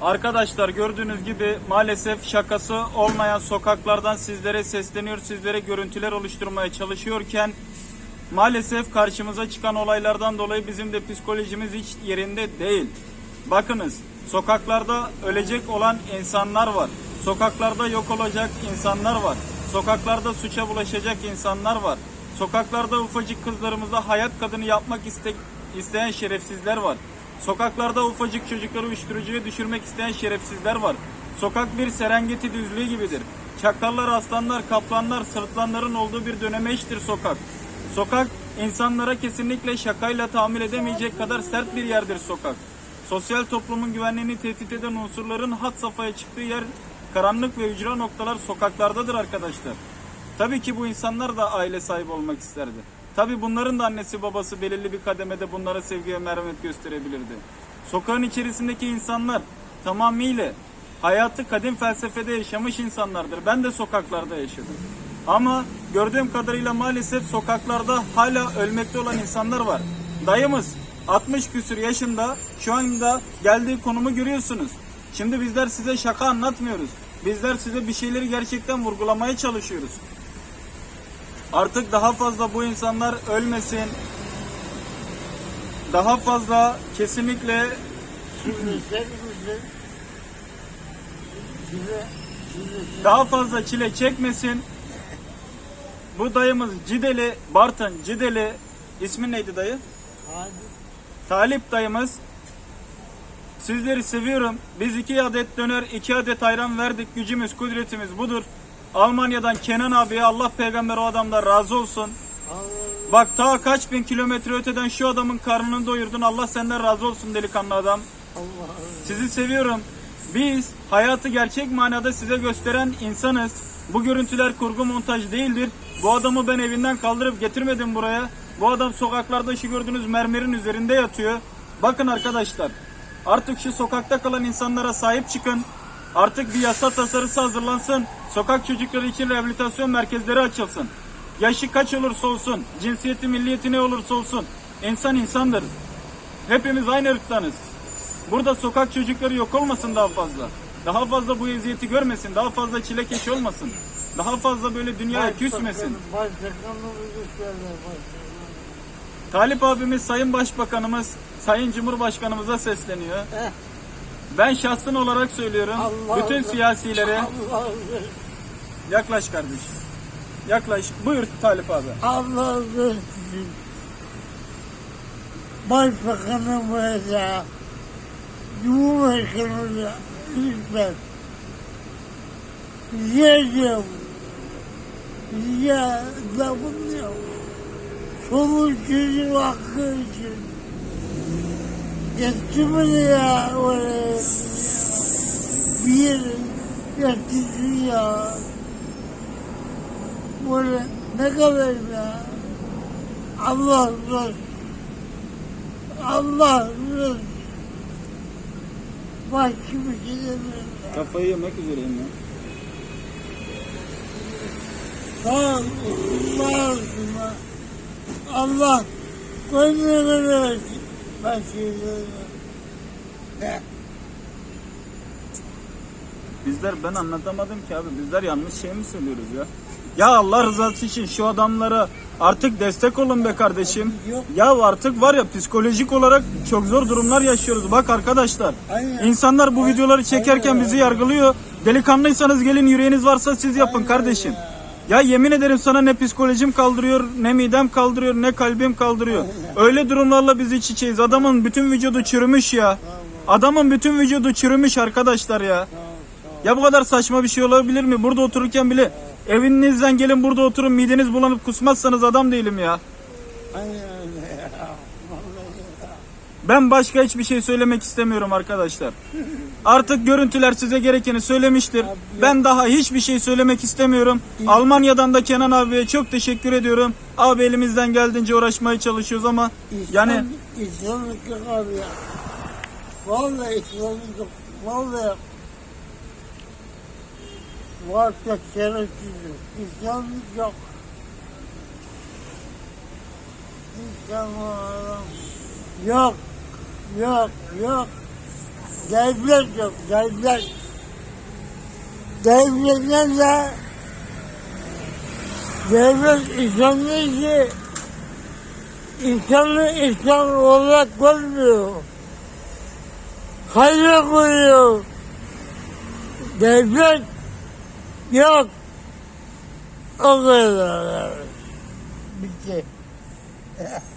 Arkadaşlar gördüğünüz gibi maalesef şakası olmayan sokaklardan sizlere sesleniyor, sizlere görüntüler oluşturmaya çalışıyorken maalesef karşımıza çıkan olaylardan dolayı bizim de psikolojimiz hiç yerinde değil. Bakınız sokaklarda ölecek olan insanlar var. Sokaklarda yok olacak insanlar var. Sokaklarda suça bulaşacak insanlar var. Sokaklarda ufacık kızlarımıza hayat kadını yapmak iste- isteyen şerefsizler var. Sokaklarda ufacık çocukları uyuşturucuya düşürmek isteyen şerefsizler var. Sokak bir Serengeti düzlüğü gibidir. Çakallar, aslanlar, kaplanlar, sırtlanların olduğu bir dönemeçtir sokak. Sokak insanlara kesinlikle şakayla tahammül edemeyecek kadar sert bir yerdir sokak. Sosyal toplumun güvenliğini tehdit eden unsurların hat safhaya çıktığı yer karanlık ve ücra noktalar sokaklardadır arkadaşlar. Tabii ki bu insanlar da aile sahibi olmak isterdi. Tabii bunların da annesi babası belirli bir kademede bunlara sevgi ve merhamet gösterebilirdi. Sokağın içerisindeki insanlar tamamıyla hayatı kadim felsefede yaşamış insanlardır. Ben de sokaklarda yaşadım. Ama gördüğüm kadarıyla maalesef sokaklarda hala ölmekte olan insanlar var. Dayımız 60 küsür yaşında şu anda geldiği konumu görüyorsunuz. Şimdi bizler size şaka anlatmıyoruz. Bizler size bir şeyleri gerçekten vurgulamaya çalışıyoruz. Artık daha fazla bu insanlar ölmesin. Daha fazla kesinlikle daha fazla çile çekmesin. Bu dayımız Cideli, Bartın Cideli ismi neydi dayı? hadi Talip dayımız. Sizleri seviyorum. Biz iki adet döner, iki adet ayran verdik. Gücümüz, kudretimiz budur. Almanya'dan Kenan abiye Allah peygamber o adamdan razı olsun. Bak ta kaç bin kilometre öteden şu adamın karnını doyurdun. Allah senden razı olsun delikanlı adam. Sizi seviyorum. Biz hayatı gerçek manada size gösteren insanız. Bu görüntüler kurgu montaj değildir. Bu adamı ben evinden kaldırıp getirmedim buraya. Bu adam sokaklarda şu gördüğünüz mermerin üzerinde yatıyor. Bakın arkadaşlar. Artık şu sokakta kalan insanlara sahip çıkın. Artık bir yasa tasarısı hazırlansın. Sokak çocukları için rehabilitasyon merkezleri açılsın. Yaşı kaç olursa olsun, cinsiyeti, milliyeti ne olursa olsun. insan insandır. Hepimiz aynı ırktanız. Burada sokak çocukları yok olmasın daha fazla. Daha fazla bu eziyeti görmesin. Daha fazla çilekeş olmasın. Daha fazla böyle dünyaya küsmesin. Talip abimiz Sayın Başbakanımız, Sayın Cumhurbaşkanımıza sesleniyor. Ben şahsın olarak söylüyorum. Allah bütün Allah. siyasilere Allah yaklaş kardeşim. Yaklaş. Buyur Talip abi. Allah versin. Başbakanımıza, Cumhurbaşkanımıza lütfen ricam, rica da bulunuyor. Çoluk çocuk hakkı için. Getirmedi ya oraya. Bir yere getirdi ya. Böyle ne kadar ya. Allah razı Allah razı Başka bir şey demiyorum. Kafayı yemek üzereyim ya. Sağ ol, Allah aşkına. Allah gönlünü versin. Bir şey. Bizler ben anlatamadım ki abi. Bizler yanlış şey mi söylüyoruz ya? Ya Allah rızası için şu adamlara artık destek olun be kardeşim. Yok. Ya artık var ya psikolojik olarak çok zor durumlar yaşıyoruz. Bak arkadaşlar. Aynen. İnsanlar bu videoları çekerken Aynen. bizi yargılıyor. Delikanlıysanız gelin yüreğiniz varsa siz yapın Aynen kardeşim. ya. Ya yemin ederim sana ne psikolojim kaldırıyor, ne midem kaldırıyor, ne kalbim kaldırıyor. Öyle durumlarla biz iç içeyiz. Adamın bütün vücudu çürümüş ya. Adamın bütün vücudu çürümüş arkadaşlar ya. Ya bu kadar saçma bir şey olabilir mi? Burada otururken bile evinizden gelin burada oturun mideniz bulanıp kusmazsanız adam değilim ya. Ben başka hiçbir şey söylemek istemiyorum arkadaşlar. Artık görüntüler size gerekeni söylemiştir. Ben daha hiçbir şey söylemek istemiyorum. Almanya'dan da Kenan abiye çok teşekkür ediyorum. Abi elimizden geldiğince uğraşmaya çalışıyoruz ama yani İslam, İslamlık yok abi ya. Vallahi İslamlık yok. Vallahi varsa şerefsizdir. İslamlık yok. İslam adam yok. Yok, yok. Devlet yok, devlet. Devletler de devlet insanlığı ki insanı insan olarak görmüyor. Hayra koyuyor. Devlet yok. O kadar. Bitti.